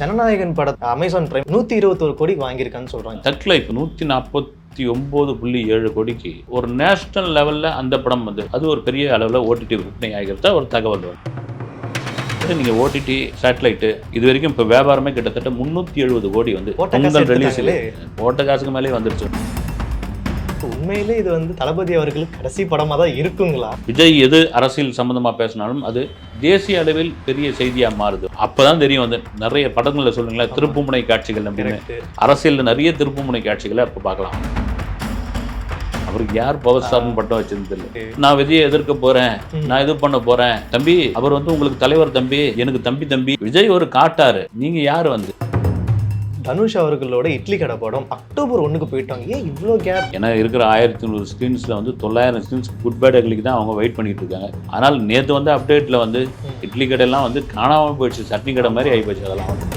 ஜனநாயகன் பட Amazon prime நூத்தி இருபத்தோரு கோடிக்கு வாங்கியிருக்கான்னு சொல்றாங்க. தக் லைஃப் நூற்றி நாற்பத்தி ஒம்பது புள்ளி ஏழு கோடிக்கு ஒரு நேஷனல் லெவலில் அந்த படம் வந்து அது ஒரு பெரிய அளவில் ஓடிடி விற்பனை ஆகிறதா ஒரு தகவல் வந்து. நீங்கள் ஓடிடி சேட்டலைட்டு இது வரைக்கும் இப்போ வியாபாரமே கிட்டத்தட்ட முந்நூற்றி எழுபது கோடி வந்து ரிலீஸில். போட்ட காசுக்கு மேலே வந்துருச்சு. உண்மையிலே இது வந்து தளபதி அவர்களுக்கு கடைசி படமா தான் இருக்குங்களா? விஜய் எது அரசியல் சம்மந்தமாக பேசினாலும் அது தேசிய அளவில் பெரிய செய்தியாக மாறுது. அப்போ தான் தெரியும் வந்து நிறைய படங்களில் சொல்லுங்களேன் திருப்புமுனை காட்சிகள் அப்படின்னு. அரசியலில் நிறைய திருப்புமுனை காட்சிகளை அப்போ பார்க்கலாம். அவருக்கு யார் பவர் ஸ்டார்னு பட்டம் வச்சிருந்தது நான் விஜயை எதிர்க்க போறேன். நான் இது பண்ண போறேன். தம்பி அவர் வந்து உங்களுக்கு தலைவர் தம்பி எனக்கு தம்பி தம்பி. விஜய் ஒரு காட்டாரு. நீங்க யார் வந்து? தனுஷ் அவர்களோட இட்லி கடை படம் அக்டோபர் ஒண்ணுக்கு போயிட்டாங்க. ஏன் இவ்வளோ கேப் ஏன்னா இருக்கிற ஆயிரத்தி நூறு ஸ்க்ரீன்ஸில் வந்து தொள்ளாயிரம் ஸ்க்ரீன்ஸ் குட் பேட் அக்லிக்கு தான் அவங்க வெயிட் பண்ணிட்டு இருக்காங்க. ஆனால் நேற்று வந்து அப்டேட்டில் வந்து. இட்லி கடையெல்லாம் வந்து காணாமல் போயிடுச்சு. சட்னி கடை மாதிரி ஆகி போச்சு அதெல்லாம். வந்து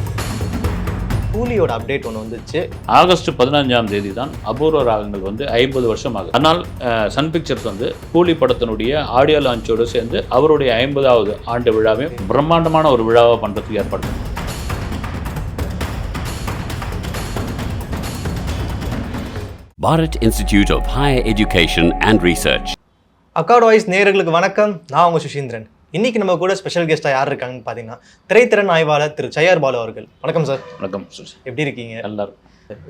கூலியோட அப்டேட் ஒன்று வந்துச்சு. ஆகஸ்ட் பதினஞ்சாம் தேதி தான் அபூர்வ ராகங்கள் வந்து ஐம்பது வருஷம் ஆகுது ஆனால் சன் பிக்சர்ஸ் வந்து கூலி படத்தினுடைய ஆடியோ லான்ச்சோடு சேர்ந்து அவருடைய ஐம்பதாவது ஆண்டு விழாவையும் பிரம்மாண்டமான ஒரு விழாவை பண்ணுறதுக்கு ஏற்பாடு Bharat Institute of Higher Education and Research. அக்காட் வாய்ஸ் நேயர்களுக்கு வணக்கம். நான் உங்க சுஷீந்திரன் இன்னைக்கு நம்ம கூட ஸ்பெஷல் கெஸ்டா யார் இருக்காங்கன்னு பார்த்தீங்கன்னா திரைத்திறன் ஆய்வாளர் திரு சையார் பாலு அவர்கள். வணக்கம் சார் வணக்கம். எப்படி இருக்கீங்க? எல்லாரும்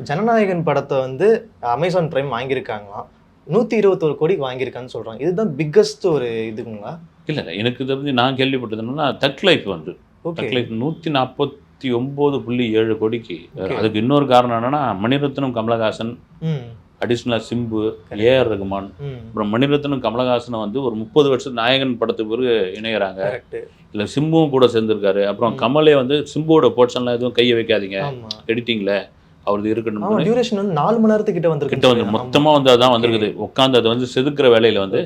ஜனநாயகன் படத்தை வந்து அமேசான் பிரைம் வாங்கியிருக்காங்களாம். நூற்றி இருபத்தோரு கோடிக்கு வாங்கியிருக்கான்னு சொல்றாங்க. இதுதான் பிக்கஸ்ட் ஒரு இதுங்களா? இல்லை இல்லை. எனக்கு இதை பற்றி நான் கேள்விப்பட்டது என்னன்னா தக் லைஃப் வந்து. தக் லைஃப் நூற்றி நாற்பத்தி ஒம்பது புள்ளி ஏழு கோடிக்கு. அதுக்கு இன்னொரு காரணம் என்னன்னா மணிரத்னம் கமலஹாசன் ம். அடிஷ்னலாக சிம்பு ஏஆர் ரகுமான் அப்புறம் மணிரத்னம் கமலஹாசனை வந்து ஒரு முப்பது வருஷம் நாயகன் படத்துக்கு பிறகு இணையறாங்க. கரெக்ட் இல்லை சிம்புவும் கூட சேர்ந்திருக்காரு. அப்புறம். கமலே வந்து சிம்புவோட போர்ஷன்லாம் எதுவும் கையை வைக்காதீங்க. எடிட்டிங்கில் அவரது இருக்கணும் டியூரேஷன் வந்து நாலு மணி நேரத்துக்கிட்ட வந்திருக்கு கிட்ட வந்து மொத்தமாக வந்து அதான் வந்திருக்குது. உட்காந்து அதை வந்து செதுக்கிற வேலையில் வந்து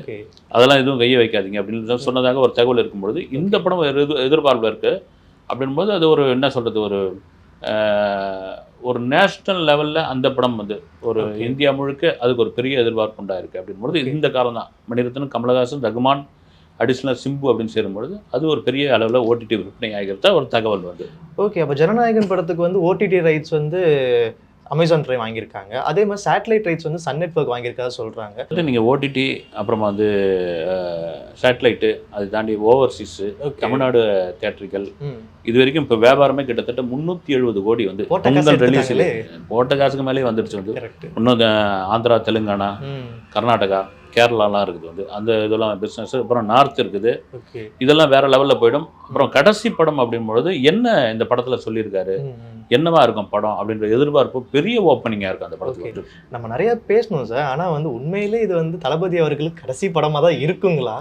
அதெல்லாம் எதுவும் கையை வைக்காதீங்க அப்படின்னு சொன்னதாக ஒரு தகவல் இருக்கும்பொழுது இந்த படம் எதிர்பார்ப்பில் இருக்குது அப்படின்போது அது ஒரு என்ன சொல்கிறது ஒரு ஒரு நேஷ்னல் லெவலில் அந்த படம் வந்து ஒரு. இந்தியா முழுக்க அதுக்கு ஒரு பெரிய எதிர்பார்ப்பு உண்டாயிருக்கு அப்படின்பொழுது. இந்த காரணம் தான் மணிரத்னம் கமலஹாசன் ரகுமான் அடிஷ்னல் சிம்பு அப்படின்னு சேரும்பொழுது அது ஒரு பெரிய அளவில் ஓடிடி விற்பனை ஆகிறதா ஒரு தகவல் வந்து ஓகே அப்போ ஜனநாயகன் படத்துக்கு வந்து ஓடிடி ரைட்ஸ் வந்து அமேசான் பிரைம் வாங்கியிருக்காங்க அதே மாதிரி சேட்டலைட் ரைட்ஸ் வந்து சன் நெட்வொர்க் வாங்கியிருக்கதா சொல்றாங்க வந்து நீங்கள் ஓடிடி அப்புறமா வந்து சேட்டலைட்டு அது தாண்டி ஓவர்சீஸு தமிழ்நாடு தேட்டரிக்கல் ம். இது வரைக்கும் இப்போ வியாபாரமே கிட்டத்தட்ட முந்நூற்றி எழுபது கோடி வந்து பொங்கல் ரிலீஸில். போட்ட காசுக்கு மேலே வந்துருச்சு வந்து. இன்னும் ஆந்திரா தெலுங்கானா கர்நாடகா கேரளாலாம் இருக்குது வந்து. அந்த இதெல்லாம் பிஸ்னஸ் அப்புறம் நார்த் இருக்குது. இதெல்லாம் வேற லெவலில் போயிடும். அப்புறம் கடைசி படம் அப்படின்பொழுது என்ன இந்த படத்தில் சொல்லியிருக்காரு. என்னவா இருக்கும் படம் அப்படின்ற எதிர்பார்ப்பு பெரிய ஓப்பனிங்காக இருக்கும் அந்த. வந்து. நம்ம நிறைய பேசணும் சார் ஆனா வந்து உண்மையிலே இது வந்து தளபதி அவர்களுக்கு கடைசி படமா தான் இருக்குங்களா?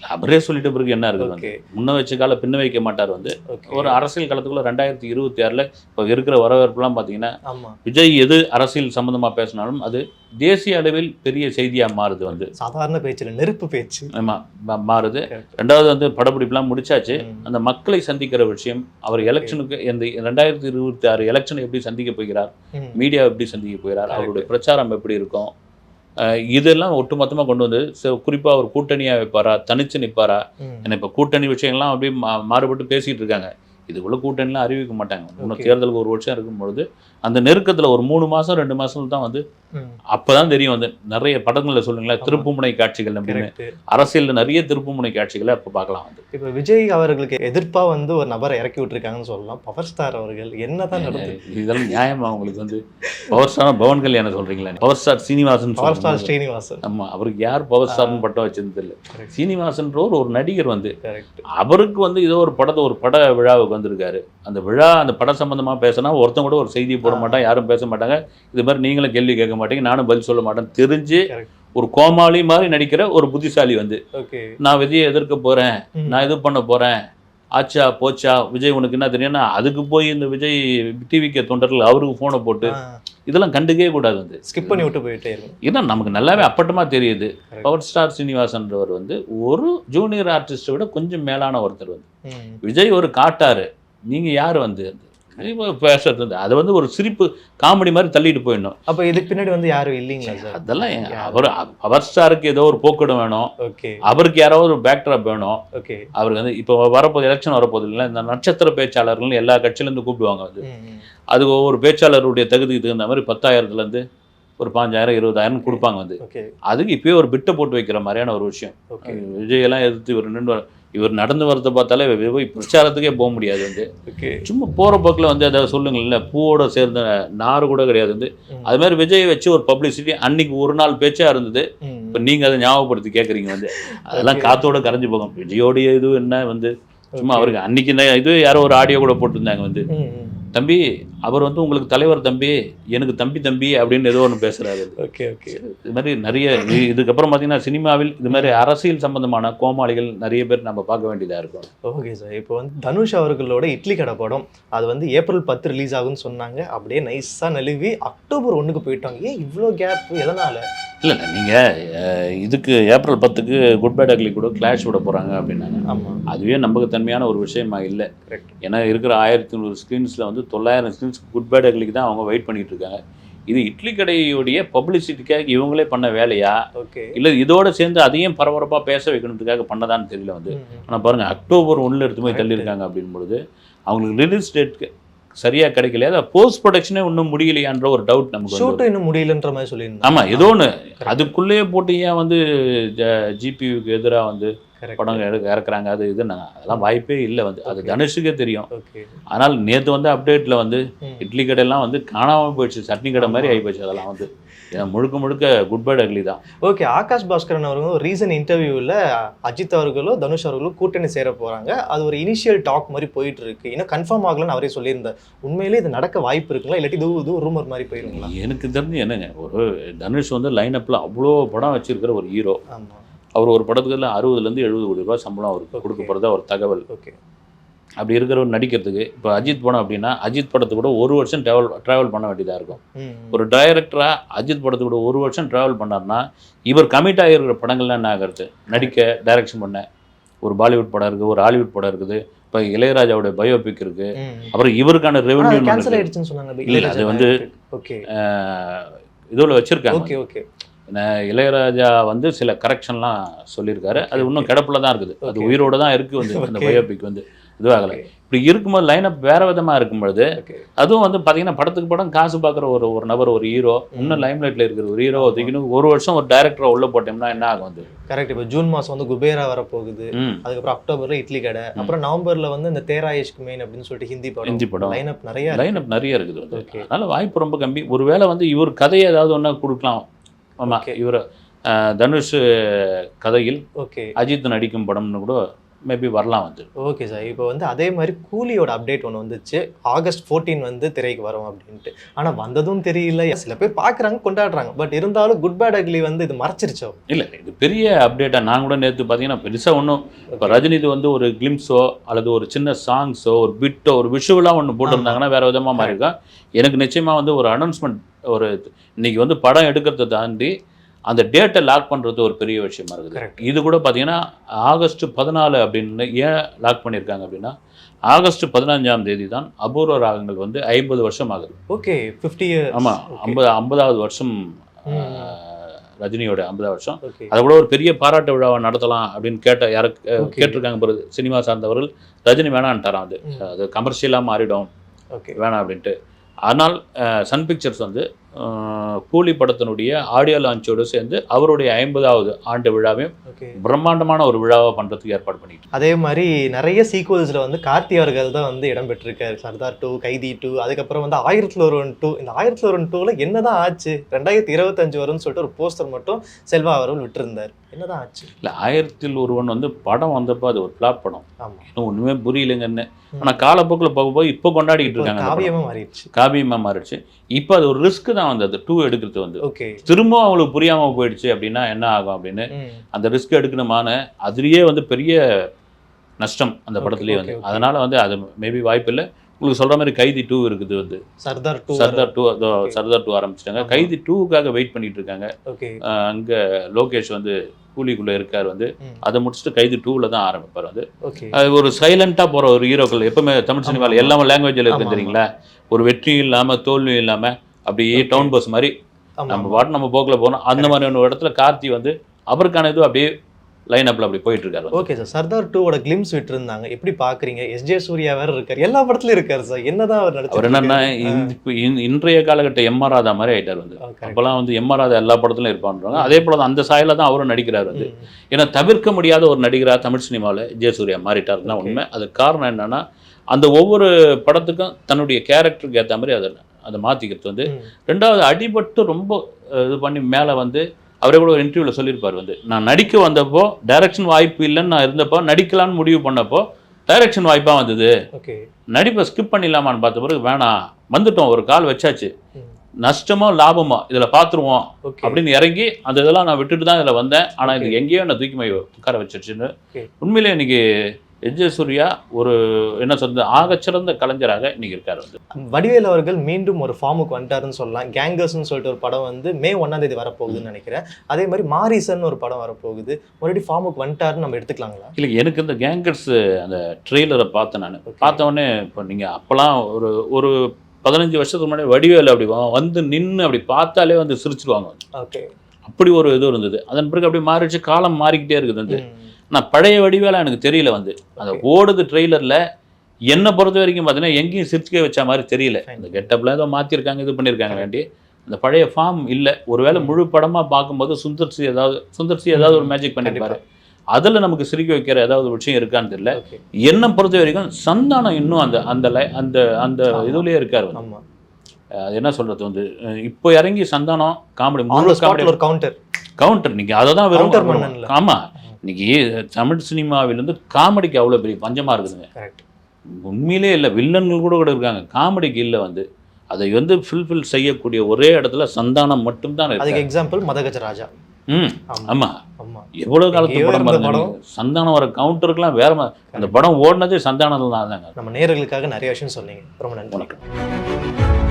அவரே சொல்லிட்ட பிறகு என்ன இருக்குது வந்து? முன்ன வச்ச கால பின்ன வைக்க மாட்டார் வந்து. ஒரு அரசியல் காலத்துக்குள்ள ரெண்டாயிரத்தி இருபத்தி ஆறில் இப்போ இருக்கிற வரவேற்புலாம் பார்த்தீங்கன்னா விஜய் எது அரசியல் சம்மந்தமாக பேசினாலும் அது தேசிய அளவில் பெரிய செய்தியாக மாறுது வந்து. சாதாரண பேச்சுல நெருப்பு பேச்சு. ஆமா மா- மாறுது. ரெண்டாவது வந்து படப்பிடிப்புலாம் முடிச்சாச்சு. அந்த மக்களை சந்திக்கிற விஷயம் அவர் எலெக்ஷனுக்கு இந்த ரெண்டாயிரத்தி இருபத்தி ஆறு எலெக்ஷனை எப்படி சந்திக்க போகிறார். மீடியா எப்படி சந்திக்க போகிறார். அவருடைய பிரச்சாரம் எப்படி இருக்கும்? இதெல்லாம் ஒட்டுமொத்தமாக கொண்டு வந்து குறிப்பாக அவர் கூட்டணியாக வைப்பாரா தனிச்சு நிற்பாரா. ஏன்னா இப்போ கூட்டணி விஷயங்கள்லாம் அப்படியே மாறுபட்டு பேசிட்டு இருக்காங்க இதுக்குள்ள கூட்டணிலாம் அறிவிக்க மாட்டாங்க இன்னும். தேர்தலுக்கு ஒரு வருஷம் இருக்கும் பொழுது அந்த நெருக்கத்தில் ஒரு மூணு மாதம் ரெண்டு மாதம் தான் வந்து. அப்பதான் தெரியும் வந்து. நிறைய படங்களில் சொல்லுங்களேன். திருப்புமுனை காட்சிகள் அப்படின்னு. அரசியலில் நிறைய திருப்புமுனை காட்சிகளை அப்போ பார்க்கலாம் வந்து. இப்ப விஜய் அவர்களுக்கு எதிர்ப்பா வந்து ஒரு நபரை இறக்கி விட்டுருக்காங்கன்னு சொல்லலாம். பவர் ஸ்டார் அவர்கள் என்னதான் நடந்தது இதெல்லாம் நியாயமா உங்களுக்கு வந்து? பவர் ஸ்டார் பவன் கல்யாணம் சொல்றீங்களா? Power star Srinivasan power star. Srinivasan ஆமா அவருக்கு யார் பவர் ஸ்டார்னு பட்டம் வச்சிருந்து இல்லை. சீனிவாசன்றவர் ஒரு நடிகர் வந்து. அவருக்கு வந்து ஏதோ ஒரு படத்தை ஒரு பட விழாவுக்கு வந்திருக்காரு. அந்த விழா அந்த பட சம்பந்தமா பேசினா ஒருத்தன் கூட ஒரு செய்தி போட. மாட்டான் யாரும் பேச மாட்டாங்க இது மாதிரி நீங்களும் கேள்வி கேட்க மாட்டீங்க நானும் பதில் சொல்ல மாட்டேன் தெரிஞ்சு. ஒரு கோமாளி மாதிரி நடிக்கிற ஒரு புத்திசாலி வந்து நான் விஜயை எதிர்க்க போறேன் நான் இது பண்ண போறேன் ஆச்சா போச்சா விஜய் உனக்கு என்ன தெரியும்னா அதுக்கு போய் இந்த விஜய் டிவிக்கு தொண்டர்கள் அவருக்கு ஃபோனை போட்டு இதெல்லாம் கண்டுக்கவே கூடாது வந்து ஸ்கிப் பண்ணி விட்டு போயிட்டே இருக்கும் ஏன்னா நமக்கு நல்லாவே அப்பட்டமா தெரியுது. பவர் ஸ்டார் சீனிவாசன்றவர் வந்து ஒரு ஜூனியர் ஆர்டிஸ்ட்டை விட கொஞ்சம் மேலான ஒருத்தர் வந்து. விஜய் ஒரு காட்டாரு நீங்க யார் வந்து பேசுறது வந்து அதை வந்து ஒரு சிரிப்பு காமெடி மாதிரி தள்ளிட்டு போயிடணும். அப்ப இதுக்கு பின்னாடி வந்து யாரும் இல்லைங்களா சார்? அதெல்லாம் அவர் அவர் ஸ்டாருக்கு ஏதோ ஒரு போக்கிடம் வேணும். ஓகே. அவருக்கு யாரோ ஒரு பேக்ட்ராப் வேணும். ஓகே. அவருக்கு வந்து இப்போ வரப்போகுது எலெக்ஷன் வரப்போகுது இல்லை இந்த நட்சத்திர பேச்சாளர்கள் எல்லா கட்சியிலேருந்து கூப்பிடுவாங்க வந்து அது ஒவ்வொரு பேச்சாளருடைய தகுதிக்கு தகுந்த மாதிரி பத்தாயிரத்துலேருந்து ஒரு பாஞ்சாயிரம் இருபதாயிரம் கொடுப்பாங்க வந்து. அதுக்கு இப்பயே ஒரு பிட்டை போட்டு வைக்கிற மாதிரியான ஒரு விஷயம். ஓகே. விஜயெல்லாம் எதிர்த்து இவர் நின்று இவர் நடந்து வரதை பார்த்தாலே போய் பிரச்சாரத்துக்கே போக முடியாது வந்து. சும்மா போகிற போக்கில் வந்து அதை சொல்லுங்கள்ல பூவோட சேர்ந்த நாறு கூட கிடையாது வந்து. அது மாதிரி விஜய் வச்சு ஒரு பப்ளிசிட்டி அன்னைக்கு ஒரு நாள் பேச்சா இருந்தது. இப்போ நீங்கள் அதை ஞாபகப்படுத்தி கேட்குறீங்க வந்து. அதெல்லாம் காத்தோட கரைஞ்சு போகும். விஜயோடைய இது என்ன வந்து? சும்மா அவருக்கு அன்னைக்கு இது யாரோ ஒரு ஆடியோ கூட போட்டிருந்தாங்க வந்து. தம்பி அவர் வந்து உங்களுக்கு தலைவர் தம்பி எனக்கு தம்பி தம்பி அப்படின்னு ஏதோ ஒன்று பேசுறாரு. Okay okay. இது மாதிரி நிறைய இது- இதுக்கப்புறம் பார்த்தீங்கன்னா சினிமாவில் இது மாதிரி அரசியல் சம்பந்தமான கோமாளிகள் நிறைய பேர் நம்ம பார்க்க வேண்டியதாக இருக்கும். Okay sir. இப்போ வந்து தனுஷ் அவர்களோட இட்லி கடை படம் அது வந்து ஏப்ரல் பத்து ரிலீஸ் ஆகும்னு சொன்னாங்க. அப்படியே நைஸாக நழுவி அக்டோபர் ஒண்ணுக்கு போயிட்டாங்க. ஏன் இவ்வளோ கேப் எதனால? இல்லை இல்லை நீங்கள் இதுக்கு ஏப்ரல் பத்துக்கு குட் பேட் அக்லி கூட கிளாஷ் விட போகிறாங்க அப்படின்னாங்க. ஆமா. அதுவே நம்பகத்தன்மையான ஒரு விஷயமா இல்லை. கரெக்ட் ஏன்னா இருக்கிற ஆயிரத்தி நூறு ஸ்க்ரீன்ஸில் வந்து தொள்ளாயிரம் ஸ்க்ரீன்ஸ் குட் பேட் அக்லிக்கு தான் அவங்க வெயிட் பண்ணிட்டு இருக்காங்க. இது இட்லி கடையுடைய பப்ளிசிட்டிக்காக இவங்களே பண்ண வேலையா? ஓகே. இல்லை இதோட சேர்ந்து அதையும் பரபரப்பாக பேச வைக்கணுன்றதுக்காக பண்ணதான்னு தெரியல வந்து. ஆனால் பாருங்கள் அக்டோபர் ஒன்றில் எடுத்து போய் தள்ளியிருக்காங்க அப்படின் பொழுது அவங்களுக்கு ரிலீஸ் டேட் சரியாக கிடைக்கல அதை போஸ்ட் ப்ரொடக்ஷனே இன்னும் முடியலையான்ற ஒரு டவுட் நமக்கு ஷூட்டும் இன்னும் முடியலன்ற மாதிரி சொல்லியிருந்தாங்க. ஆமாம் ஏதோ ஒன்று அதுக்குள்ளேயே போட்டு ஏன் வந்து ஜிபியுக்கு எதிராக வந்து படம் எடுக்க இறக்குறாங்க அது இது நான் அதெல்லாம் வாய்ப்பே இல்லை வந்து. அது. தனுஷுக்கே தெரியும். ஆனால் நேற்று வந்து அப்டேட்டில் வந்து இட்லி கடையெல்லாம் வந்து காணாமல் போயிடுச்சு சட்னி கடை மாதிரி ஆகி போச்சு அதெல்லாம் வந்து. முழுக்க முழுக்க குட் பேட் அக்லி தான். ஓகே ஆகாஷ் பாஸ்கரன் அவர்களும் ரீசன் இன்டர்வியூவில் அஜித் அவர்களும் தனுஷ் அவர்களும் கூட்டணி சேர போறாங்க. அது ஒரு இனிஷியல் டாக் மாதிரி போயிட்டு இருக்கு. இன்னும் கன்ஃபார்ம் ஆகலன்னு அவரே சொல்லியிருந்தார். உண்மையிலே இது நடக்க வாய்ப்பு இருக்குங்களா? இல்லாட்டி இது இது ரூமர் மாதிரி போயிருங்களா? எனக்கு தெரிஞ்சு என்னங்க ஒரு தனுஷ் வந்து லைனப்பில் அவ்வளோ படம் வச்சிருக்கிற ஒரு ஹீரோ ஆமா. அவர் ஒரு படத்துக்கு அறுபதுலேருந்து எழுபது கோடி ரூபாய் சம்பளம் அவருக்கு. கொடுக்க போகிறதா ஒரு தகவல். ஓகே. அப்படி இருக்கிறவர் நடிக்கிறதுக்கு இப்போ அஜித் படம் அப்படின்னா அஜித் படத்துக்கு கூட ஒரு வருஷம் ட்ராவல் ட்ராவல் பண்ண வேண்டியதாக இருக்கும். ஒரு டைரக்டராக அஜித் படத்துக்கு கூட ஒரு வருஷம் ட்ராவல் பண்ணார்னா இவர் கமிட் ஆகிருக்கிற படங்கள்லாம் என்ன ஆகிறது? நடிக்க டைரக்ஷன் பண்ண. ஒரு பாலிவுட் படம் இருக்குது ஒரு ஹாலிவுட் படம் இருக்குது இப்போ இளையராஜாவோட பயோபிக் இருக்குது அப்புறம் இவருக்கான ரெவன்யூ இல்ல, அது வந்து- ஓகே. இதில் வச்சுருக்காங்க. Okay okay. இளையராஜா வந்து சில கரெக்ஷன்லாம் சொல்லியிருக்காரு. அது இன்னும் கிடப்புல தான் இருக்குது. அது. உயிரோட தான் இருக்குது வந்து அந்த. பயோபிக் வந்து. இதுவாகலை. இப்படி இருக்கும்போது லைனப் வேற விதமாக இருக்கும்பொழுது அதுவும் வந்து பார்த்தீங்கன்னா படத்துக்கு படம் காசு பார்க்குற ஒரு ஒரு நபர் ஒரு ஹீரோ இன்னும் லைம் லைட்டில் இருக்கிற ஒரு ஹீரோ தூக்கின்னு ஒரு வருஷம் ஒரு டேரக்டரை உள்ள போட்டோம்னா என்ன ஆகும் வந்து? கரெக்ட் இப்போ ஜூன் மாசம் வந்து குபேரா வரப்போகுது. அதுக்கப்புறம் அக்டோபர்ல இட்லி கடை. அப்புறம் நவம்பர்ல வந்து இந்த தேரா மெயின் அப்படின்னு சொல்லிட்டு ஹிந்தி படம். ஹிந்தி படம். லைனப் நிறைய இருக்கு. லைனப் நிறைய இருக்குது. அதனால வாய்ப்பு ரொம்ப கம்மி. ஒருவேளை வந்து இவர் கதையை ஏதாவது ஒன்றா கொடுக்கலாம். ஆமாம். இவர் தனுஷ் கதையில் ஓகே அஜித் நடிக்கும் படம்னு கூட மேபி வரலாம் வந்து ஓகே சார் இப்போ வந்து அதே மாதிரி கூலியோட அப்டேட் ஒன்று வந்துச்சு. ஆகஸ்ட் 14 வந்து திரைக்கு வரும் அப்படின்ட்டு. ஆனால் வந்ததும் தெரியல. சில பேர் பார்க்குறாங்க கொண்டாடுறாங்க. பட் இருந்தாலும் குட் பேட் அக்லி வந்து இது மறைச்சிருச்சோ? இல்லை இது பெரிய அப்டேட்டாக நான் கூட நேற்று பார்த்தீங்கன்னா பெருசாக ஒன்றும் இப்போ ரஜினிது வந்து ஒரு கிளிம்ஸோ அல்லது ஒரு சின்ன சாங்ஸோ ஒரு பிட்டோ ஒரு விஷுவலாக ஒன்று போட்டிருந்தாங்கன்னா வேறு விதமாக மாறி இருக்கும் எனக்கு நிச்சயமாக வந்து ஒரு அனௌன்ஸ்மெண்ட் ஒரு இன்னைக்கு வந்து படம் எடுக்கிறத தாண்டி அந்த டேட்டை லாக் பண்ணுறது ஒரு பெரிய விஷயமா இருக்குது. இது கூட பார்த்தீங்கன்னா ஆகஸ்ட் பதினாலு அப்படின்னு ஏன் லாக் பண்ணியிருக்காங்க அப்படின்னா ஆகஸ்ட் பதினஞ்சாம் தேதி தான் அபூர்வ ராகங்கள் வந்து ஐம்பது வருஷம் ஆகுது. ஓகே ஃபிஃப்டி ஆமாம் ஐம்பது ஐம்பதாவது வருஷம் ரஜினியோட ஐம்பதாவது வருஷம். அதை கூட ஒரு பெரிய பாராட்டு விழாவை நடத்தலாம் அப்படின்னு கேட்ட யாருக்கு. கேட்டிருக்காங்க பிறகு சினிமா சார்ந்தவர்கள் ரஜினி வேணான்ட்டாராம் அது. அது கமர்ஷியலாக மாறிடும். ஓகே வேணாம் அப்படின்ட்டு. ஆனால் சன் பிக்சர்ஸ் வந்து கூலி படத்தினுடைய ஆடியோ லான்ச்சோடு சேர்ந்து அவருடைய ஐம்பதாவது ஆண்டு விழாவையும் பிரம்மாண்டமான ஒரு விழாவை பண்ணுறதுக்கு ஏற்பாடு பண்ணிட்டு. அதே மாதிரி நிறைய சீக்வல்ஸில் வந்து கார்த்தி அவர்கள் தான் வந்து இடம் பெற்றிருக்காரு. சர்தார் டூ கைதி டூ அதுக்கப்புறம் வந்து ஆயிரத்தில் ஒருவன் டூ இந்த ஆயிரத்தில் ஒருவன் டூவில் என்னதான் ஆச்சு? ரெண்டாயிரத்தி இருபத்தஞ்சு வரும்னு சொல்லிட்டு ஒரு போஸ்டர் மட்டும் செல்வா அவர்கள் விட்டிருந்தார். என்னதான் ஆச்சு? இல்லை ஆயிரத்தில் ஒருவன் வந்து படம் வந்தப்போ அது ஒரு ஃப்ளாப் படம். இன்னும் ஒன்றுமே புரியலைங்கன்னு. ஆனால் காலப்போக்கில் போக போய் இப்போ கொண்டாடிக்கிட்டு இருக்காங்க. காவியமாக மாறிடுச்சு. காவியமாக மாறிடுச்சு. இப்போ அது ஒரு ரிஸ்க் தான் வந்து அது டூ எடுக்கிறது வந்து. ஓகே. திரும்பவும் அவங்களுக்கு புரியாமல் போயிடுச்சு அப்படின்னா என்ன ஆகும் அப்படின்னு அந்த ரிஸ்க் எடுக்கணுமான அதுலேயே வந்து பெரிய நஷ்டம் அந்த படத்துலேயே வந்து. அதனால வந்து அது மேபி வாய்ப்பு இல்லை உங்களுக்கு சொல்ற மாதிரி கைதி டூ இருக்குது வந்து. Sardar two Sardar two Sardar two ஆரம்பிச்சிட்டாங்க. கைதி டூக்காக வெயிட் பண்ணிட்டு இருக்காங்க. அங்க லோகேஷ் வந்து கூலிக்குள்ள இருக்கார் வந்து. அதை முடிச்சுட்டு கைதி டூவில் தான் ஆரம்பிப்பார் வந்து. ஒரு சைலண்டா போற ஒரு ஹீரோக்கள் எப்பவுமே தமிழ் சினிமாவில் ஆமா. எல்லா லாங்குவேஜில் இருக்கு. தெரியுங்களா? ஒரு வெற்றியும் இல்லாம தோல்வியும் இல்லாம அப்படியே. டவுன் பஸ் மாதிரி நம்ம பாட்டு நம்ம போக்கில் போனோம் அந்த மாதிரியான ஒரு இடத்துல கார்த்தி வந்து அவருக்கான இது அப்படியே லைன் அப்ல அப்படி போயிட்டு இருக்காரு ஓகே சார் சர்தார் டூவோட கிளிம்ஸ் விட்டுருந்தாங்க. எப்படி பாக்குறீங்க? எஸ் ஜே சூர்யா வேற இருக்காரு. எல்லா படத்துலயும் இருக்காரு சார் என்னதான் அவர் அவர் என்னன்னா இன்றைய காலகட்ட எம் ஆர் ராதா மாதிரி ஆயிட்டார் வந்து. Correct. அப்பெல்லாம் வந்து எம் ஆர் ராதா எல்லா படத்துலையும் இருப்பான்றாங்க அதே போல அந்த சாயல தான் அவரும் நடிக்கிறார் வந்து. ஏன்னா தவிர்க்க முடியாத ஒரு நடிகரா தமிழ் சினிமாவில் ஜெயசூர்யா மாறிட்டார் தான். உண்மை. அது காரணம் என்னன்னா அந்த ஒவ்வொரு படத்துக்கும் தன்னுடைய கேரக்டருக்கு ஏற்ற மாதிரி அதை அதை மாற்றிக்கிறது வந்து. ரெண்டாவது அடிபட்டு ரொம்ப இது பண்ணி மேலே வந்து அவரே கூட ஒரு இன்டர்வியூவில் சொல்லியிருப்பார் வந்து நான் நடிக்க வந்தப்போ டைரக்ஷன் வாய்ப்பு இல்லைன்னு நான் இருந்தப்போ நடிக்கலான்னு முடிவு பண்ணப்போ டைரக்ஷன் வாய்ப்பாக வந்தது. நடிப்பை ஸ்கிப் பண்ணிடலாமான்னு பார்த்த பிறகு வேணாம் வந்துட்டோம் ஒரு கால் வச்சாச்சு. நஷ்டமோ லாபமோ இதில் பார்த்துருவோம். அப்படின்னு இறங்கி அந்த இதெல்லாம் நான் விட்டுட்டு தான் இதில் வந்தேன். ஆனால் இது. எங்கேயோ என்ன தூக்கி மை உட்கார வச்சிருச்சுன்னு. உண்மையிலே இன்னைக்கு எஜ்ஜே சூர்யா ஒரு என்ன சொல்றது ஆகச்சிறந்த கலைஞராக இன்னைக்கு இருக்காரு வந்து. வடிவேல் அவர்கள் மீண்டும் ஒரு ஃபார்முக்கு வந்துட்டாருன்னு சொல்லலாம். கேங்கர்ஸ்னு சொல்லிட்டு ஒரு படம் வந்து மே ஒன்னாம் தேதி வரப்போகுதுன்னு நினைக்கிறேன். அதே மாதிரி மாரிசன் ஒரு படம் வரப்போகுது. மறுபடியும் ஃபார்முக்கு வந்துட்டாருன்னு நம்ம எடுத்துக்கலாங்களா? இல்லை எனக்கு இந்த கேங்கர்ஸ் அந்த ட்ரெய்லரை பார்த்தேன் நான். Okay. பார்த்த உடனே இப்போ நீங்கள் அப்போலாம் ஒரு ஒரு பதினஞ்சு வருஷத்துக்கு முன்னாடி வடிவேல் அப்படி வந்து நின்று அப்படி பார்த்தாலே வந்து சிரிச்சிருவாங்க. ஓகே. அப்படி ஒரு இது இருந்தது. அதன் பிறகு அப்படி மாறிடுச்சு காலம் மாறிக்கிட்டே இருக்குது வந்து. நான் பழைய வடிவேல எனக்கு தெரியல வந்து. அந்த. ஓடுது ட்ரெய்லரில் என்னை பொறுத்த வரைக்கும் பார்த்தீங்கன்னா எங்கேயும் சிரிச்சுக்க வச்ச மாதிரி தெரியல. இந்த கெட்டப்பில் ஏதோ மாற்றிருக்காங்க இது பண்ணியிருக்காங்க வேண்டி. அந்த பழைய ஃபார்ம் இல்லை. ஒருவேளை முழு படமாக பார்க்கும்போது சுந்தர்சி ஏதாவது சுந்தர்சி ஏதாவது ஒரு மேஜிக் பண்ணியிருப்பாரு அதில் நமக்கு சிரிக்க வைக்கிற ஏதாவது விஷயம் இருக்கான்னு தெரியல. என்னை பொறுத்த வரைக்கும் சந்தானம் இன்னும் அந்த அந்த லை- அந்த அந்த. இதுலயே இருக்காரு அது என்ன சொல்றது வந்து இப்போ இறங்கி சந்தானம் காமெடி கவுண்டர் கவுண்டர் நீங்க அதை தான் Counter வெறும் மன்னன்ல. ஆமா. இன்னைக்கு தமிழ் சினிமாவிலிருந்து காமெடிக்கு அவ்வளோ பெரிய பஞ்சமா இருக்குதுங்க. கரெக்ட் உண்மையிலே இல்லை வில்லன்கள் கூட கூட இருக்காங்க. காமெடிக்கு இல்லை வந்து அதை வந்து ஃபில்ஃபில் செய்யக்கூடிய ஒரே இடத்துல சந்தானம் மட்டும்தான் அதுக்கு எக்ஸாம்பிள் மதகஜ ராஜா ம் ஆமா. ஆமா. ஆமா. எவ்வளவு காலத்து படம் பாருங்க. சந்தானம் வர கவுண்டருக்குலாம் வேற அந்த படம் ஓடினதே சந்தானத்தில் தான் தாங்க நம்ம நேயர்களுக்காக நிறைய விஷயம் சொன்னீங்க. ரொம்ப நன்றி.